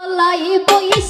লাই বইস